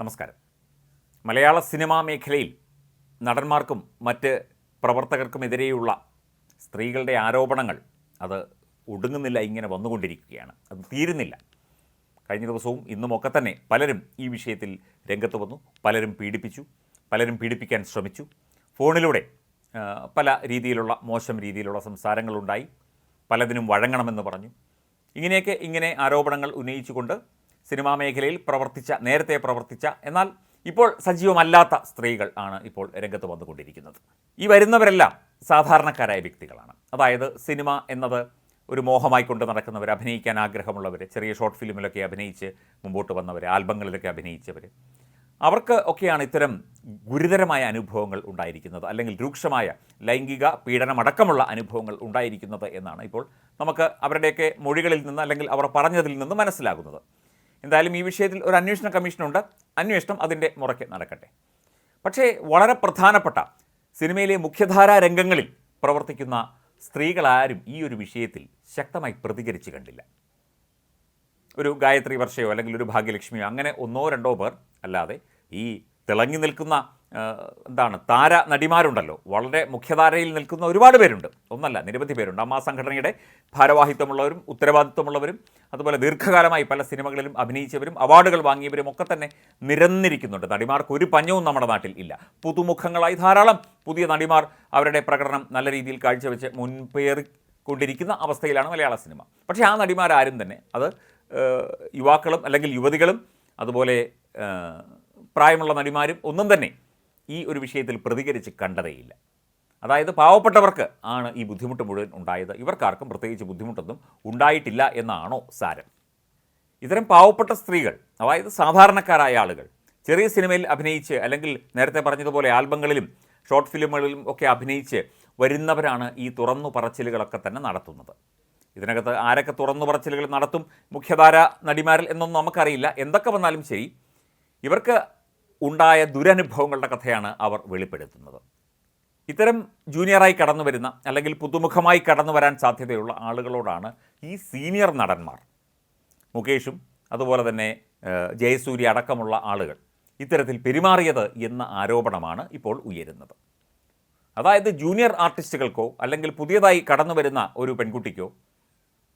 നമസ്കാരം. മലയാള സിനിമാ മേഖലയിൽ നടന്മാർക്കും മറ്റ് പ്രവർത്തകർക്കുമെതിരെയുള്ള സ്ത്രീകളുടെ ആരോപണങ്ങൾ അത് ഒടുങ്ങുന്നില്ല ഇങ്ങനെ വന്നുകൊണ്ടിരിക്കുകയാണ്. അത് തീരുന്നില്ല. കഴിഞ്ഞ ദിവസവും ഇന്നുമൊക്കെ തന്നെ പലരും ഈ വിഷയത്തിൽ രംഗത്ത് വന്നു. പലരും പീഡിപ്പിച്ചു. പലരും പീഡിപ്പിക്കാൻ ശ്രമിച്ചു. ഫോണിലൂടെ പല രീതിയിലുള്ള മോശം രീതിയിലുള്ള സംസാരങ്ങളുണ്ടായി. പലതിനും വഴങ്ങണമെന്ന് പറഞ്ഞു. ഇങ്ങനെയൊക്കെ ഇങ്ങനെ ആരോപണങ്ങൾ ഉന്നയിച്ചുകൊണ്ട് സിനിമാ മേഖലയിൽ പ്രവർത്തിച്ച നേരത്തെ പ്രവർത്തിച്ച എന്നാൽ ഇപ്പോൾ സജീവമല്ലാത്ത സ്ത്രീകൾ ആണ് ഇപ്പോൾ രംഗത്ത് വന്നുകൊണ്ടിരിക്കുന്നത്. ഈ വരുന്നവരെല്ലാം സാധാരണക്കാരായ വ്യക്തികളാണ്. അതായത് സിനിമ എന്നത് ഒരു മോഹമായി കൊണ്ട് നടക്കുന്നവർ അഭിനയിക്കാൻ ആഗ്രഹമുള്ളവർ ചെറിയ ഷോർട്ട് ഫിലിമിലൊക്കെ അഭിനയിച്ച് മുമ്പോട്ട് വന്നവർ ആൽബങ്ങളിലൊക്കെ അഭിനയിച്ചവർ അവർക്ക് ഒക്കെയാണ് ഇത്തരം ഗുരുതരമായ അനുഭവങ്ങൾ ഉണ്ടായിരിക്കുന്നത്. അല്ലെങ്കിൽ രൂക്ഷമായ ലൈംഗിക പീഡനമടക്കമുള്ള അനുഭവങ്ങൾ ഉണ്ടായിരിക്കുന്നത് എന്നാണ് ഇപ്പോൾ നമുക്ക് അവരുടെയൊക്കെ മൊഴികളിൽ നിന്ന് അല്ലെങ്കിൽ അവർ പറഞ്ഞതിൽ നിന്ന് മനസ്സിലാകുന്നത്. എന്തായാലും ഈ വിഷയത്തിൽ ഒരു അന്വേഷണ കമ്മീഷനുണ്ട്. അന്വേഷണം അതിന്റെ മുറയ്ക്ക് നടക്കട്ടെ. പക്ഷേ വളരെ പ്രധാനപ്പെട്ട സിനിമയിലെ മുഖ്യധാരാ രംഗങ്ങളിൽ പ്രവർത്തിക്കുന്ന സ്ത്രീകളാരും ഈ ഒരു വിഷയത്തിൽ ശക്തമായി പ്രതികരിച്ചു കണ്ടില്ല. ഒരു ഗായത്രി വർഷയോ അല്ലെങ്കിൽ ഒരു ഭാഗ്യലക്ഷ്മിയോ അങ്ങനെ ഒന്നോ രണ്ടോ പേർ അല്ലാതെ ഈ തിളങ്ങി നിൽക്കുന്ന എന്താണ് താര നടിമാരുണ്ടല്ലോ. വളരെ മുഖ്യധാരയിൽ നിൽക്കുന്ന ഒരുപാട് പേരുണ്ട്. ഒന്നല്ല നിരവധി പേരുണ്ട്. അമ്മ സംഘടനയുടെ ഭാരവാഹിത്വമുള്ളവരും ഉത്തരവാദിത്വമുള്ളവരും അതുപോലെ ദീർഘകാലമായി പല സിനിമകളിലും അഭിനയിച്ചവരും അവാർഡുകൾ വാങ്ങിയവരും ഒക്കെ തന്നെ നിരന്നിരിക്കുന്നുണ്ട്. നടിമാർക്ക് ഒരു പഞ്ഞവും നമ്മുടെ നാട്ടിൽ ഇല്ല. പുതുമുഖങ്ങളായി ധാരാളം പുതിയ നടിമാർ അവരുടെ പ്രകടനം നല്ല രീതിയിൽ കാഴ്ചവെച്ച് മുൻപേറിക്കൊണ്ടിരിക്കുന്ന അവസ്ഥയിലാണ് മലയാള സിനിമ. പക്ഷേ ആ നടിമാരാരും തന്നെ അത് യുവാക്കളും അല്ലെങ്കിൽ യുവതികളും അതുപോലെ പ്രായമുള്ള നടിമാരും ഒന്നും തന്നെ ഈ ഒരു വിഷയത്തിൽ പ്രതികരിച്ച് കണ്ടതേയില്ല. അതായത് പാവപ്പെട്ടവർക്ക് ആണ് ഈ ബുദ്ധിമുട്ട് മുഴുവൻ ഉണ്ടായത്. ഇവർക്കാർക്കും പ്രത്യേകിച്ച് ബുദ്ധിമുട്ടൊന്നും ഉണ്ടായിട്ടില്ല എന്നാണോ സാരം. ഇത്തരം പാവപ്പെട്ട സ്ത്രീകൾ അതായത് സാധാരണക്കാരായ ആളുകൾ ചെറിയ സിനിമയിൽ അഭിനയിച്ച് അല്ലെങ്കിൽ നേരത്തെ പറഞ്ഞതുപോലെ ആൽബങ്ങളിലും ഷോർട്ട് ഫിലിമുകളിലും ഒക്കെ അഭിനയിച്ച് വരുന്നവരാണ് ഈ തുറന്നു പറച്ചിലുകളൊക്കെ തന്നെ നടത്തുന്നത്. ഇതിനകത്ത് ആരൊക്കെ തുറന്നു പറച്ചിലുകൾ നടത്തും മുഖ്യധാര നടിമാരിൽ എന്നൊന്നും നമുക്കറിയില്ല. എന്തൊക്കെ വന്നാലും ശരി ഇവർക്ക് ഉണ്ടായ ദുരനുഭവങ്ങളുടെ കഥയാണ് അവർ വെളിപ്പെടുത്തുന്നത്. ഇത്തരം ജൂനിയറായി കടന്നു വരുന്ന അല്ലെങ്കിൽ പുതുമുഖമായി കടന്നു വരാൻ സാധ്യതയുള്ള ആളുകളോടാണ് ഈ സീനിയർ നടന്മാർ മുകേഷും അതുപോലെ തന്നെ ജയസൂര്യ അടക്കമുള്ള ആളുകൾ ഇത്തരത്തിൽ പെരുമാറിയത് എന്ന ആരോപണമാണ് ഇപ്പോൾ ഉയരുന്നത്. അതായത് ജൂനിയർ ആർട്ടിസ്റ്റുകൾക്കോ അല്ലെങ്കിൽ പുതിയതായി കടന്നു വരുന്ന ഒരു പെൺകുട്ടിക്കോ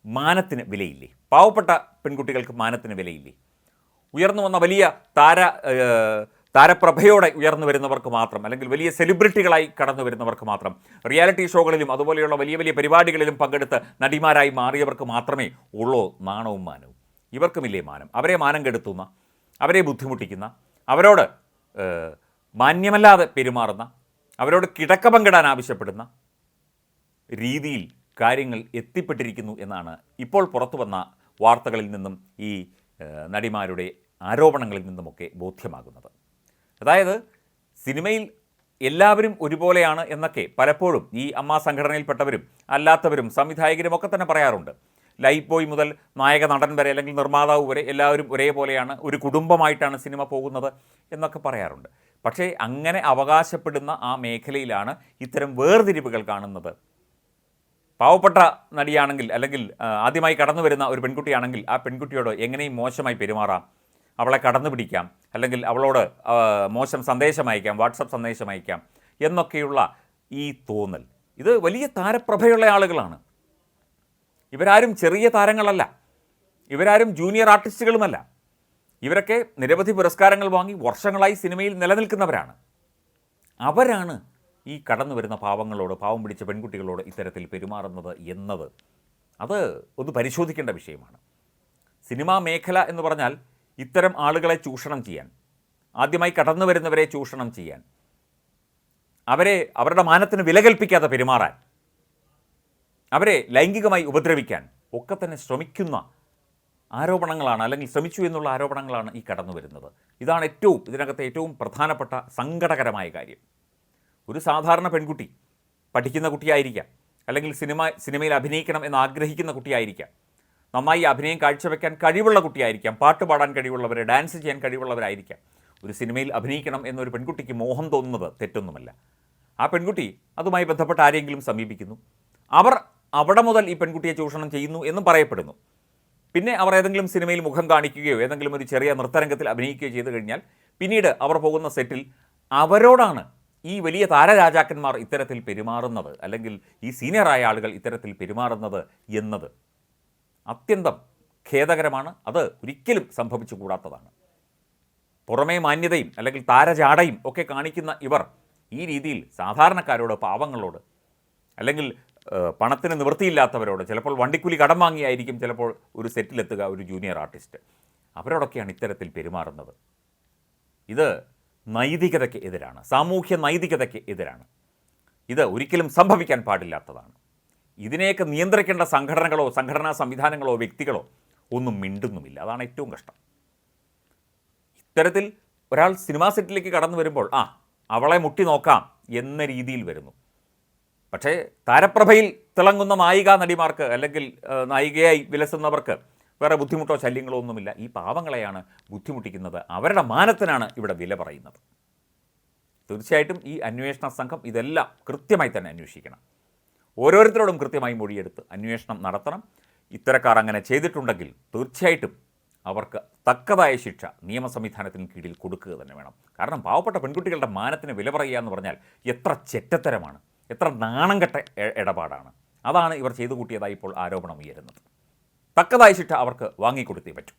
മാനത്തിന് വിലയില്ലേ? പാവപ്പെട്ട പെൺകുട്ടികൾക്ക് മാനത്തിന് വിലയില്ലേ? ഉയർന്നു വന്ന വലിയ താര താരപ്രഭയോടെ ഉയർന്നു വരുന്നവർക്ക് മാത്രം അല്ലെങ്കിൽ വലിയ സെലിബ്രിറ്റികളായി കടന്നു വരുന്നവർക്ക് മാത്രം റിയാലിറ്റി ഷോകളിലും അതുപോലെയുള്ള വലിയ വലിയ പരിപാടികളിലും പങ്കെടുത്ത് നടിമാരായി മാറിയവർക്ക് മാത്രമേ ഉള്ളൂ നാണവും മാനവും. ഇവർക്കുമില്ലേ മാനം? അവരെ മാനം കെടുത്തുന്ന അവരെ ബുദ്ധിമുട്ടിക്കുന്ന അവരോട് മാന്യമല്ലാതെ പെരുമാറുന്ന അവരോട് കിടക്ക പങ്കിടാൻ ആവശ്യപ്പെടുന്ന രീതിയിൽ കാര്യങ്ങൾ എത്തിപ്പെട്ടിരിക്കുന്നു എന്നാണ് ഇപ്പോൾ പുറത്തു വന്ന വാർത്തകളിൽ നിന്നും ഈ നടിമാരുടെ ആരോപണങ്ങളിൽ നിന്നുമൊക്കെ ബോധ്യമാകുന്നത്. അതായത് സിനിമയിൽ എല്ലാവരും ഒരുപോലെയാണ് എന്നൊക്കെ പലപ്പോഴും ഈ അമ്മ സംഘടനയിൽപ്പെട്ടവരും അല്ലാത്തവരും സംവിധായകരും ഒക്കെ തന്നെ പറയാറുണ്ട്. ലൈഫ് ബോയ് മുതൽ നായക നടൻ വരെ അല്ലെങ്കിൽ നിർമ്മാതാവ് വരെ എല്ലാവരും ഒരേപോലെയാണ് ഒരു കുടുംബമായിട്ടാണ് സിനിമ പോകുന്നത് എന്നൊക്കെ പറയാറുണ്ട്. പക്ഷേ അങ്ങനെ അവകാശപ്പെടുന്ന ആ മേഖലയിലാണ് ഇത്തരം വേർതിരിവുകൾ കാണുന്നത്. പാവപ്പെട്ട നടിയാണെങ്കിൽ അല്ലെങ്കിൽ ആദ്യമായി കടന്നു വരുന്ന ഒരു പെൺകുട്ടിയാണെങ്കിൽ ആ പെൺകുട്ടിയോട് എങ്ങനെയും മോശമായി പെരുമാറാം. അവളെ കടന്നു പിടിക്കാം അല്ലെങ്കിൽ അവളോട് മോശം സന്ദേശം അയക്കാം വാട്സപ്പ് സന്ദേശം അയക്കാം എന്നൊക്കെയുള്ള ഈ തോന്നൽ. ഇത് വലിയ താരപ്രഭയുള്ള ആളുകളാണ്. ഇവരാരും ചെറിയ താരങ്ങളല്ല. ഇവരാരും ജൂനിയർ ആർട്ടിസ്റ്റുകളുമല്ല. ഇവരൊക്കെ നിരവധി പുരസ്കാരങ്ങൾ വാങ്ങി വർഷങ്ങളായി സിനിമയിൽ നിലനിൽക്കുന്നവരാണ്. അവരാണ് ഈ കടന്നു വരുന്ന പാവങ്ങളോട് പാവം പിടിച്ച പെൺകുട്ടികളോട് ഇത്തരത്തിൽ പെരുമാറുന്നത് എന്നത്. അത് ഒന്ന് പരിശോധിക്കേണ്ട വിഷയമാണ്. സിനിമാ മേഖല എന്ന് പറഞ്ഞാൽ ഇത്തരം ആളുകളെ ചൂഷണം ചെയ്യാൻ ആദ്യമായി കടന്നു വരുന്നവരെ ചൂഷണം ചെയ്യാൻ അവരെ അവരുടെ മാനത്തിന് വില കൽപ്പിക്കാതെ പെരുമാറാൻ അവരെ ലൈംഗികമായി ഉപദ്രവിക്കാൻ ഒക്കെ തന്നെ ശ്രമിക്കുന്ന ആരോപണങ്ങളാണ് അല്ലെങ്കിൽ ശ്രമിച്ചു എന്നുള്ള ആരോപണങ്ങളാണ് ഈ കടന്നു വരുന്നത്. ഇതാണ് ഏറ്റവും ഇതിനകത്തെ ഏറ്റവും പ്രധാനപ്പെട്ട സങ്കടകരമായ കാര്യം. ഒരു സാധാരണ പെൺകുട്ടി പഠിക്കുന്ന കുട്ടിയായിരിക്കാം അല്ലെങ്കിൽ സിനിമ സിനിമയിൽ അഭിനയിക്കണം എന്ന് ആഗ്രഹിക്കുന്ന കുട്ടിയായിരിക്കാം. നന്നായി അഭിനയം കാഴ്ചവെക്കാൻ കഴിവുള്ള കുട്ടിയായിരിക്കാം. പാട്ട് പാടാൻ കഴിവുള്ളവർ ഡാൻസ് ചെയ്യാൻ കഴിവുള്ളവരായിരിക്കാം. ഒരു സിനിമയിൽ അഭിനയിക്കണം എന്നൊരു പെൺകുട്ടിക്ക് മോഹം തോന്നുന്നത് തെറ്റൊന്നുമല്ല. ആ പെൺകുട്ടി അതുമായി ബന്ധപ്പെട്ട ആരെങ്കിലും സമീപിക്കുന്നു. അവർ അവിടെ മുതൽ ഈ പെൺകുട്ടിയെ ചൂഷണം ചെയ്യുന്നു എന്നും പറയപ്പെടുന്നു. പിന്നെ അവർ ഏതെങ്കിലും സിനിമയിൽ മുഖം കാണിക്കുകയോ ഏതെങ്കിലും ഒരു ചെറിയ നൃത്തരംഗത്തിൽ അഭിനയിക്കുകയോ ചെയ്തു കഴിഞ്ഞാൽ പിന്നീട് അവർ പോകുന്ന സെറ്റിൽ അവരോടാണ് ഈ വലിയ താരരാജാക്കന്മാർ ഇത്തരത്തിൽ പെരുമാറുന്നത് അല്ലെങ്കിൽ ഈ സീനിയറായ ആളുകൾ ഇത്തരത്തിൽ പെരുമാറുന്നത് എന്നത്. അത്യന്തം ഖേദകരമാണ്. അത് ഒരിക്കലും സംഭവിച്ചു കൂടാത്തതാണ് പുറമേ മാന്യതയും അല്ലെങ്കിൽ താരചാടയും ഒക്കെ കാണിക്കുന്ന ഇവർ ഈ രീതിയിൽ സാധാരണക്കാരോട് പാവങ്ങളോട് അല്ലെങ്കിൽ പണത്തിന് നിവൃത്തിയില്ലാത്തവരോട് ചിലപ്പോൾ വണ്ടിക്കൂലി കടം വാങ്ങിയായിരിക്കും ചിലപ്പോൾ ഒരു സെറ്റിലെത്തുക ഒരു ജൂനിയർ ആർട്ടിസ്റ്റ്. അവരോടൊക്കെയാണ് ഇത്തരത്തിൽ പെരുമാറുന്നത്. ഇത് നൈതികതയ്ക്ക് എതിരാണ്. സാമൂഹ്യ നൈതികതയ്ക്ക് എതിരാണ്. ഇത് ഒരിക്കലും സംഭവിക്കാൻ പാടില്ലാത്തതാണ്. ഇതിനെയൊക്കെ നിയന്ത്രിക്കേണ്ട സംഘടനകളോ സംഘടനാ സംവിധാനങ്ങളോ വ്യക്തികളോ ഒന്നും മിണ്ടുന്നുമില്ല. അതാണ് ഏറ്റവും കഷ്ടം. ഇത്തരത്തിൽ ഒരാൾ സിനിമാ സെറ്റിലേക്ക് കടന്നു വരുമ്പോൾ ആ അവളെ മുട്ടി നോക്കാം എന്ന രീതിയിൽ വരുന്നു. പക്ഷേ താരപ്രഭയിൽ തിളങ്ങുന്ന നായിക നടിമാർക്ക് അല്ലെങ്കിൽ നായികയായി വിലസുന്നവർക്ക് വേറെ ബുദ്ധിമുട്ടോ ശല്യങ്ങളോ ഒന്നുമില്ല. ഈ പാവങ്ങളെയാണ് ബുദ്ധിമുട്ടിക്കുന്നത്. അവരുടെ മാനത്തിനാണ് ഇവിടെ വില പറയുന്നത്. തീർച്ചയായിട്ടും ഈ അന്വേഷണ സംഘം ഇതെല്ലാം കൃത്യമായി തന്നെ അന്വേഷിക്കണം. ഓരോരുത്തരോടും കൃത്യമായി മൊഴിയെടുത്ത് അന്വേഷണം നടത്തണം. ഇത്തരക്കാർ അങ്ങനെ ചെയ്തിട്ടുണ്ടെങ്കിൽ തീർച്ചയായിട്ടും അവർക്ക് തക്കതായ ശിക്ഷ നിയമ സംവിധാനത്തിന് കീഴിൽ കൊടുക്കുക തന്നെ വേണം. കാരണം പാവപ്പെട്ട പെൺകുട്ടികളുടെ മാനത്തിന് വില പറയുക എന്ന് പറഞ്ഞാൽ എത്ര ചെറ്റത്തരമാണ്. എത്ര നാണം കെട്ട ഇടപാടാണ്. അതാണ് ഇവർ ചെയ്തു കൂട്ടിയതായി ഇപ്പോൾ ആരോപണം ഉയരുന്നത്. തക്കതായ ശിക്ഷ അവർക്ക് വാങ്ങിക്കൊടുത്തേ പറ്റൂ.